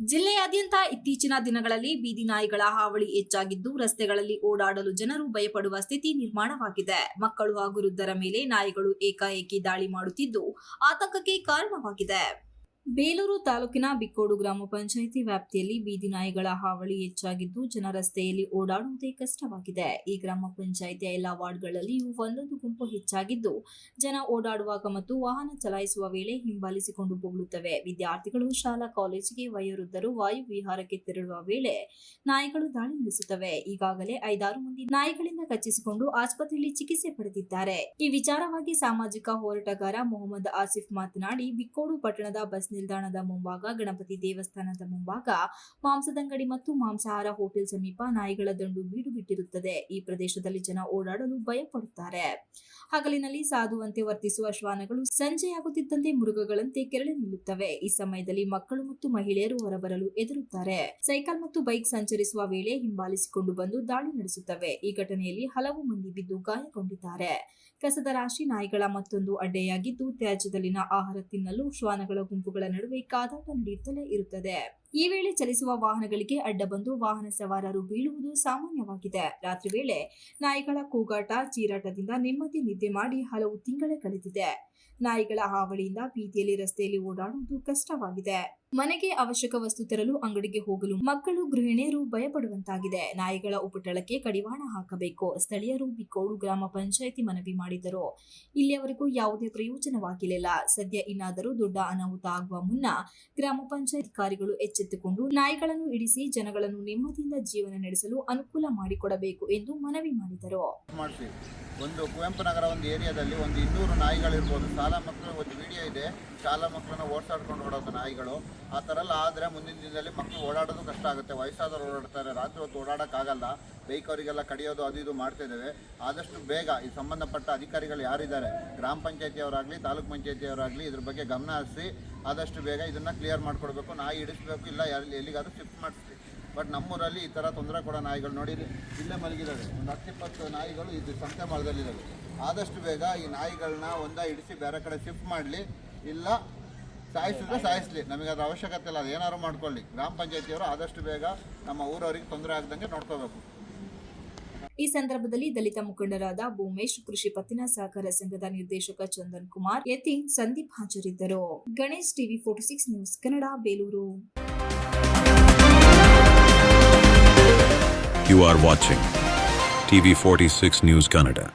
ಜಿಲ್ಲೆಯಾದ್ಯಂತ ಇತ್ತೀಚಿನ ದಿನಗಳಲ್ಲಿ ಬೀದಿ ನಾಯಿಗಳ ಹಾವಳಿ ಹೆಚ್ಚಾಗಿದ್ದು, ರಸ್ತೆಗಳಲ್ಲಿ ಓಡಾಡಲು ಜನರು ಭಯಪಡುವ ಸ್ಥಿತಿ ನಿರ್ಮಾಣವಾಗಿದೆ. ಮಕ್ಕಳು ಹಾಗೂ ವೃದ್ಧರ ಮೇಲೆ ನಾಯಿಗಳು ಏಕಾಏಕಿ ದಾಳಿ ಮಾಡುತ್ತಿದ್ದು, ಆತಂಕಕ್ಕೆ ಕಾರಣವಾಗಿದೆ. ಬೇಲೂರು ತಾಲೂಕಿನ ಬಿಕ್ಕೋಡು ಗ್ರಾಮ ಪಂಚಾಯಿತಿ ವ್ಯಾಪ್ತಿಯಲ್ಲಿ ಬೀದಿ ನಾಯಿಗಳ ಹಾವಳಿ ಹೆಚ್ಚಾಗಿದ್ದು ಜನ ರಸ್ತೆಯಲ್ಲಿ ಓಡಾಡುವುದೇ ಕಷ್ಟವಾಗಿದೆ. ಈ ಗ್ರಾಮ ಪಂಚಾಯಿತಿಯ ಎಲ್ಲಾ ವಾರ್ಡ್ಗಳಲ್ಲಿಯೂ ಒಂದೊಂದು ಗುಂಪು ಹೆಚ್ಚಾಗಿದ್ದು ಜನ ಓಡಾಡುವಾಗ ಮತ್ತು ವಾಹನ ಚಲಾಯಿಸುವ ವೇಳೆ ಹಿಂಬಾಲಿಸಿಕೊಂಡು ಬೊಗಳುತ್ತವೆ. ವಿದ್ಯಾರ್ಥಿಗಳು ಶಾಲಾ, ಕಾಲೇಜಿಗೆ ವಯೋವೃದ್ಧರು ವಾಯು ವಿಹಾರಕ್ಕೆ ತೆರಳುವ ವೇಳೆ ನಾಯಿಗಳು ದಾಳಿ ನಡೆಸುತ್ತವೆ. ಈಗಾಗಲೇ ಐದಾರು ಮಂದಿ ನಾಯಿಗಳಿಂದ ಕಚ್ಚಿಸಿಕೊಂಡು ಆಸ್ಪತ್ರೆಯಲ್ಲಿ ಚಿಕಿತ್ಸೆ ಪಡೆದಿದ್ದಾರೆ. ಈ ವಿಚಾರವಾಗಿ ಸಾಮಾಜಿಕ ಹೋರಾಟಗಾರ ಮೊಹಮ್ಮದ್ ಆಸಿಫ್ ಮಾತನಾಡಿ, ಬಿಕ್ಕೋಡು ಪಟ್ಟಣದ ಬಸ್ ನಿಲ್ದಾಣದ ಮುಂಭಾಗ, ಗಣಪತಿ ದೇವಸ್ಥಾನದ ಮುಂಭಾಗ, ಮಾಂಸದಂಗಡಿ ಮತ್ತು ಮಾಂಸಾಹಾರ ಹೋಟೆಲ್ ಸಮೀಪ ನಾಯಿಗಳ ದಂಡು ಬೀಡು ಬಿಟ್ಟಿರುತ್ತದೆ. ಈ ಪ್ರದೇಶದಲ್ಲಿ ಜನ ಓಡಾಡಲು ಭಯ ಪಡುತ್ತಾರೆ ಹಗಲಿನಲ್ಲಿ ಸಾಧುವಂತೆ ವರ್ತಿಸುವ ಶ್ವಾನಗಳು ಸಂಜೆಯಾಗುತ್ತಿದ್ದಂತೆ ಮೃಗಗಳಂತೆ ಕೆರಳಿ ನಿಲ್ಲುತ್ತವೆ. ಈ ಸಮಯದಲ್ಲಿ ಮಕ್ಕಳು ಮತ್ತು ಮಹಿಳೆಯರು ಹೊರಬರಲು ಎದುರುತ್ತಾರೆ ಸೈಕಲ್ ಮತ್ತು ಬೈಕ್ ಸಂಚರಿಸುವ ವೇಳೆ ಹಿಂಬಾಲಿಸಿಕೊಂಡು ಬಂದು ದಾಳಿ ನಡೆಸುತ್ತವೆ. ಈ ಘಟನೆಯಲ್ಲಿ ಹಲವು ಮಂದಿ ಬಿದ್ದು ಗಾಯಗೊಂಡಿದ್ದಾರೆ. ಕಸದ ರಾಶಿ ನಾಯಿಗಳ ಮತ್ತೊಂದು ಅಡ್ಡೆಯಾಗಿದ್ದು, ತ್ಯಾಜ್ಯದಲ್ಲಿನ ಆಹಾರ ತಿನ್ನಲು ಶ್ವಾನಗಳ ಗುಂಪುಗಳ ನಡುವೆ ಕಾದಾಟ ನಡೆಯುತ್ತಲೇ ಇರುತ್ತದೆ. ಈ ವೇಳೆ ಚಲಿಸುವ ವಾಹನಗಳಿಗೆ ಅಡ್ಡ ಬಂದು ವಾಹನ ಸವಾರರು ಬೀಳುವುದು ಸಾಮಾನ್ಯವಾಗಿದೆ. ರಾತ್ರಿ ವೇಳೆ ನಾಯಿಗಳ ಕೂಗಾಟ, ಚೀರಾಟದಿಂದ ನೆಮ್ಮದಿ ನಿದ್ದೆ ಮಾಡಿ ಹಲವು ತಿಂಗಳೇ ಕಳೆದಿದೆ. ನಾಯಿಗಳ ಹಾವಳಿಯಿಂದ ಬೀದಿಯಲ್ಲಿ ರಸ್ತೆಯಲ್ಲಿ ಓಡಾಡುವುದು ಕಷ್ಟವಾಗಿದೆ. ಮನೆಗೆ ಅವಶ್ಯಕ ವಸ್ತು ತರಲು ಅಂಗಡಿಗೆ ಹೋಗಲು ಮಕ್ಕಳು, ಗೃಹಿಣಿಯರು ಭಯಪಡುವಂತಾಗಿದೆ. ನಾಯಿಗಳ ಉಪಟಳಕ್ಕೆ ಕಡಿವಾಣ ಹಾಕಬೇಕು. ಸ್ಥಳೀಯರು ಬಿಕ್ಕೋಡು ಗ್ರಾಮ ಪಂಚಾಯಿತಿ ಮನವಿ ಮಾಡಿದರು ಇಲ್ಲಿಯವರೆಗೂ ಯಾವುದೇ ಪ್ರಯೋಜನವಾಗಿರಲಿಲ್ಲ ಸದ್ಯ ಇನ್ನಾದರೂ ದೊಡ್ಡ ಅನಾಹುತ ಆಗುವ ಮುನ್ನ ಗ್ರಾಮ ಪಂಚಾಯತ್ ಅಧಿಕಾರಿಗಳು ಎಚ್ಚೆತ್ತುಕೊಂಡು ನಾಯಿಗಳನ್ನು ಇಡಿಸಿ ಜನಗಳನ್ನು ನೆಮ್ಮದಿಯಿಂದ ಜೀವನ ನಡೆಸಲು ಅನುಕೂಲ ಮಾಡಿಕೊಡಬೇಕು ಎಂದು ಮನವಿ ಮಾಡಿದರು. ಒಂದು ಕುವೆಂಪು ನಗರ ಒಂದು ಏರಿಯಾದಲ್ಲಿ ಒಂದು ಇನ್ನೂರು ನಾಯಿಗಳಿರ್ಬೋದು. ಶಾಲಾ ಮಕ್ಕಳು ಒಂದು ವಿಡಿಯೋ ಇದೆ. ಶಾಲಾ ಮಕ್ಕಳನ್ನ ಓಡಿಸಾಡ್ಕೊಂಡು ಓಡೋದು ನಾಯಿಗಳು. ಆ ಥರ ಎಲ್ಲ ಆದರೆ ಮುಂದಿನ ದಿನದಲ್ಲಿ ಮಕ್ಕಳು ಓಡಾಡೋದು ಕಷ್ಟ ಆಗುತ್ತೆ. ವಯಸ್ಸಾದವರು ಓಡಾಡ್ತಾರೆ. ರಾತ್ರಿ ಹೊತ್ತು ಓಡಾಡೋಕ್ಕಾಗಲ್ಲ. ಬೈಕ್ ಅವರಿಗೆಲ್ಲ ಕಡಿಯೋದು ಅದು ಇದು ಮಾಡ್ತಾ ಇದ್ದೇವೆ. ಆದಷ್ಟು ಬೇಗ ಈ ಸಂಬಂಧಪಟ್ಟ ಅಧಿಕಾರಿಗಳು ಯಾರಿದ್ದಾರೆ, ಗ್ರಾಮ ಪಂಚಾಯತಿಯವರಾಗಲಿ, ತಾಲೂಕ್ ಪಂಚಾಯತಿಯವರಾಗಲಿ ಇದ್ರ ಬಗ್ಗೆ ಗಮನ ಹರಿಸಿ ಆದಷ್ಟು ಬೇಗ ಇದನ್ನು ಕ್ಲಿಯರ್ ಮಾಡಿಕೊಡ್ಬೇಕು. ನಾಯಿ ಇಡಿಸ್ಬೇಕು ಇಲ್ಲ ಎಲ್ಲಿಗಾದ್ರೂ ಶಿಫ್ಟ್ ಮಾಡಿಸ್ತೀವಿ. ಬಟ್ ನಮ್ಮೂರಲ್ಲಿ ಈ ಥರ ತೊಂದರೆ ಕೊಡೋ ನಾಯಿಗಳು ನೋಡಿರಿ, ಇಲ್ಲೇ ಮಲಗಿದ್ದಾರೆ. ಒಂದು ಹತ್ತಿಪ್ಪತ್ತು ನಾಯಿಗಳು ಇದು ಸಂತೆ ಮಾಡದಲ್ಲಿದ್ದಾವೆ ಆದಷ್ಟು ಬೇಗ ಈ ನಾಯಿಗಳನ್ನ ಒಂದ ಇಡಿಸಿ ಬೇರೆ ಕಡೆ ಶಿಫ್ಟ್ ಮಾಡಲಿ, ಇಲ್ಲ ಸಾಯಿಸಿದ್ರೆ ಸಾಯಿಸಲಿ. ನಮಗೆ ಅದು ಅವಶ್ಯಕತೆ ಇಲ್ಲ ಅದು ಏನಾದ್ರು ಮಾಡ್ಕೊಳ್ಳಿ. ಗ್ರಾಮ ಪಂಚಾಯತಿಯವರು ಆದಷ್ಟು ಬೇಗ ನಮ್ಮ ಊರವರಿಗೆ ತೊಂದರೆ ಆಗ್ದಂಗೆ ನೋಡ್ಕೋಬೇಕು. ಈ ಸಂದರ್ಭದಲ್ಲಿ ದಲಿತ ಮುಖಂಡರಾದ ಭೂಮೇಶ್, ಕೃಷಿ ಪತ್ತಿನ ಸಹಕಾರ ಸಂಘದ ನಿರ್ದೇಶಕ ಚಂದನ್ ಕುಮಾರ್ ಯತೀನ್ ಸಂದೀಪ್ ಹಾಜರಿದ್ದರು Ganesh TV forty six news, Kannada, Belur You are watching TV46 News Kannada.